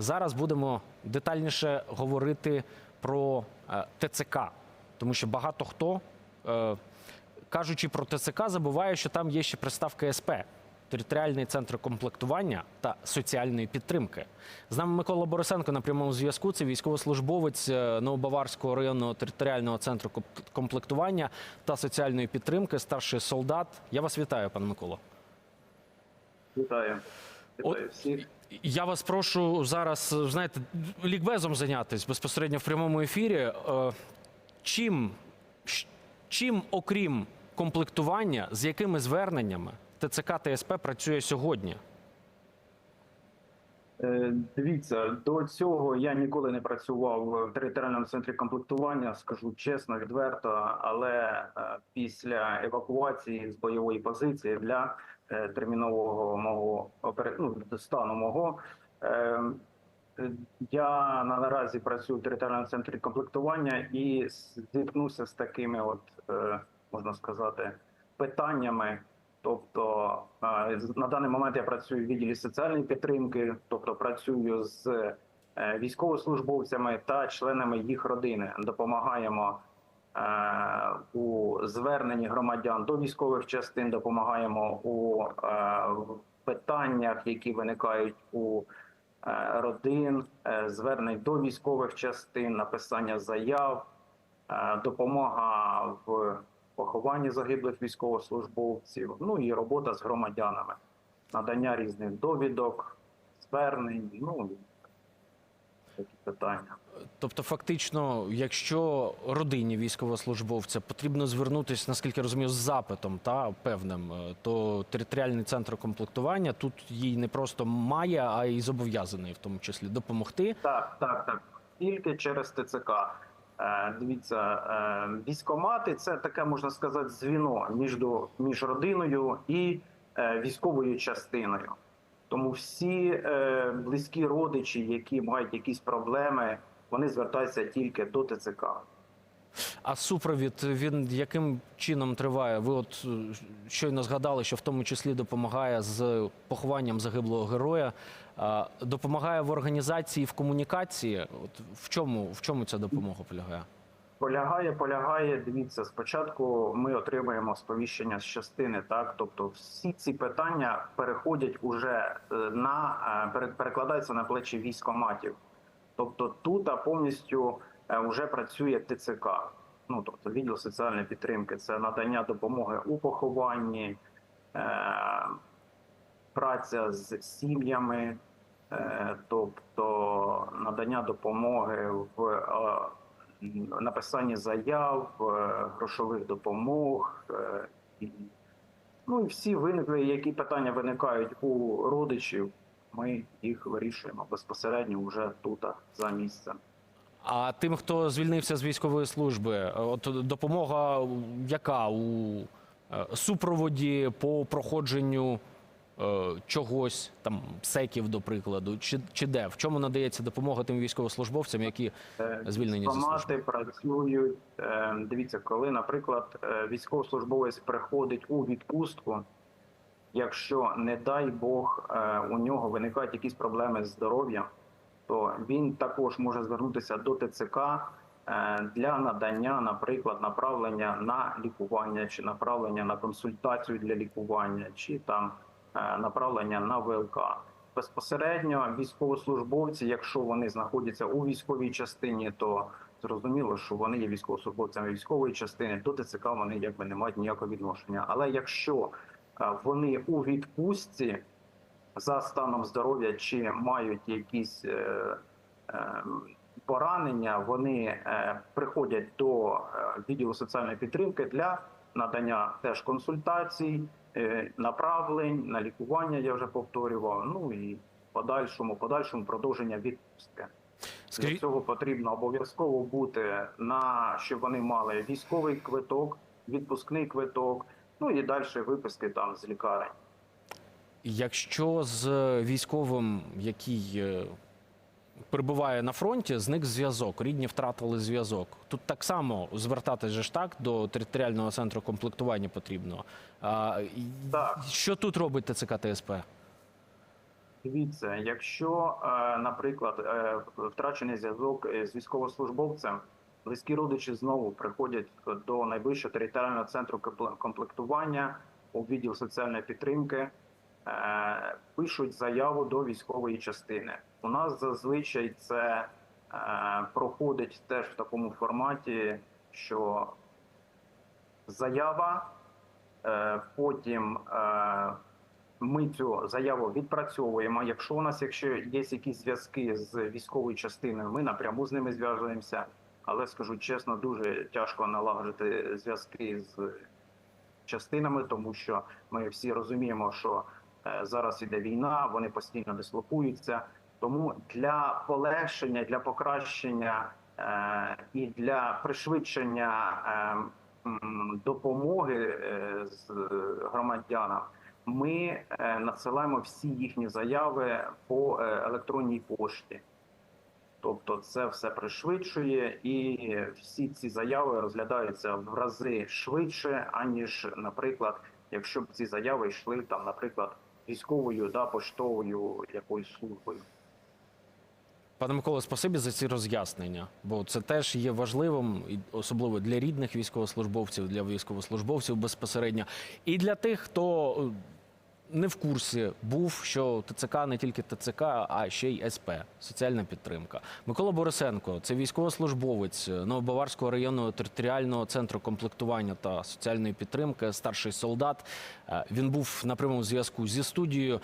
Зараз будемо детальніше говорити про е, ТЦК, тому що багато хто, е, кажучи про ТЦК, забуває, що там є ще приставка СП. Територіальний центр комплектування та соціальної підтримки. З нами Микола Борисенко на прямому зв'язку. Це військовослужбовець е, Новобаварського районного територіального центру комплектування та соціальної підтримки, старший солдат. Я вас вітаю, пане Миколо. Вітаю. Вітаю От- всіх. Я вас прошу зараз, знаєте, лікбезом зайнятися безпосередньо в прямому ефірі. Е, Чим, чим, окрім комплектування, з якими зверненнями ТЦК ТСП працює сьогодні? Е, Дивіться, до цього я ніколи не працював в територіальному центрі комплектування, скажу чесно, відверто. Але е, після евакуації з бойової позиції для е, термінового мого ну, стану мого. Я наразі працюю в територіальному центрі комплектування і зіткнувся з такими, от можна сказати, питаннями. Тобто на даний момент я працюю в відділі соціальної підтримки, тобто працюю з е, військовослужбовцями та членами їх родини. Допомагаємо е, у зверненні громадян до військових частин, допомагаємо у е, питаннях, які виникають у родин, звернень до військових частин, написання заяв, допомога в похованні загиблих військовослужбовців, ну і робота з громадянами, надання різних довідок, звернень, ну такі питання. Тобто, фактично, якщо родині військовослужбовця потрібно звернутися, наскільки я розумію, з запитом та певним, е, то територіальний центр комплектування тут їй не просто має, а й зобов'язаний в тому числі допомогти. Так, так, так. Тільки через ТЦК. Е, Дивіться, е, військомати це таке можна сказати звіно між, між родиною і е, військовою частиною. Тому всі близькі родичі, які мають якісь проблеми, вони звертаються тільки до ТЦК. А супровід він яким чином триває? Ви от щойно згадали, що в тому числі допомагає з похованням загиблого героя. Допомагає в організації, в комунікації. От в чому в чому ця допомога полягає? Полягає, полягає. Дивіться, спочатку ми отримуємо сповіщення з частини, так тобто всі ці питання переходять уже е, на е, перекладаються на плечі військоматів. Тобто тут а, повністю е, вже працює ТЦК. Ну тобто відділ соціальної підтримки, це надання допомоги у похованні, праця з сім'ями, тобто надання допомоги в е, написанні заяв, е, грошових допомог. е, Ну і всі виникли, які питання виникають у родичів, ми їх вирішуємо безпосередньо вже тут, за місцем. А тим, хто звільнився з військової служби, е, от допомога яка у е, супроводі по проходженню е, чогось там секів, до прикладу, чи, чи де? В чому надається допомога тим військовослужбовцям, які Е, Звільнені зі Військкомати працюють. е, Дивіться, коли, наприклад, е, військовослужбовець приходить у відпустку, якщо, не дай Бог, е, у нього виникають якісь проблеми з здоров'ям, то він також може звернутися до ТЦК е, для надання, наприклад, направлення на лікування, чи направлення на консультацію для лікування, чи там е, направлення на ВЛК. Безпосередньо військовослужбовці, якщо вони знаходяться у військовій частині, то зрозуміло, що вони є військовослужбовцями військової частини, до ТЦК вони якби не мають ніякого відношення. Але якщо е, вони у відпустці за станом здоров'я чи мають якісь е, е, поранення, вони е, приходять до е, відділу соціальної підтримки для надання теж консультацій, е, направлень на лікування. Я вже повторював. Ну і подальшому, подальшому продовження відпустки. Для цього потрібно обов'язково бути на щоб вони мали військовий квиток, відпускний квиток, ну і далі виписки там з лікарень. якщо з військовим, який е, перебуває на фронті, зник зв'язок, рідні втратили зв'язок. Тут так само звертатись же ж так до територіального центру комплектування потрібно. А, Так. Що тут робить ТЦК ТСП? Дивіться, якщо, е, наприклад, е, втрачений зв'язок з військовослужбовцем, близькі родичі знову приходять до найближчого територіального центру компле- комплектування у відділ соціальної підтримки, пишуть заяву до військової частини. У нас зазвичай це е, проходить теж в такому форматі, що заява, е, потім е, ми цю заяву відпрацьовуємо. Якщо у нас, якщо є якісь зв'язки з військовою частиною, ми напряму з ними зв'язуємося. Але скажу чесно, дуже тяжко налагодити зв'язки з частинами, тому що ми всі розуміємо, що е, зараз іде війна, вони постійно дислокуються. Тому для полегшення, для покращення е, і для пришвидшення е, допомоги е, з громадянам ми е, надсилаємо всі їхні заяви по е, електронній пошті. Тобто це все пришвидшує, і всі ці заяви розглядаються в рази швидше, аніж, наприклад, якщо б ці заяви йшли там, наприклад, військовою да поштовою якоюсь службою. Пане Миколе, спасибі за ці роз'яснення, бо це теж є важливим, особливо для рідних військовослужбовців, для військовослужбовців безпосередньо, і для тих, хто е, не в курсі був, що ТЦК не тільки ТЦК, а ще й СП соціальна підтримка. Микола Борисенко, це військовослужбовець Новобаварського районного територіального центру комплектування та соціальної підтримки, старший солдат. Е, Він був на прямому зв'язку зі студією.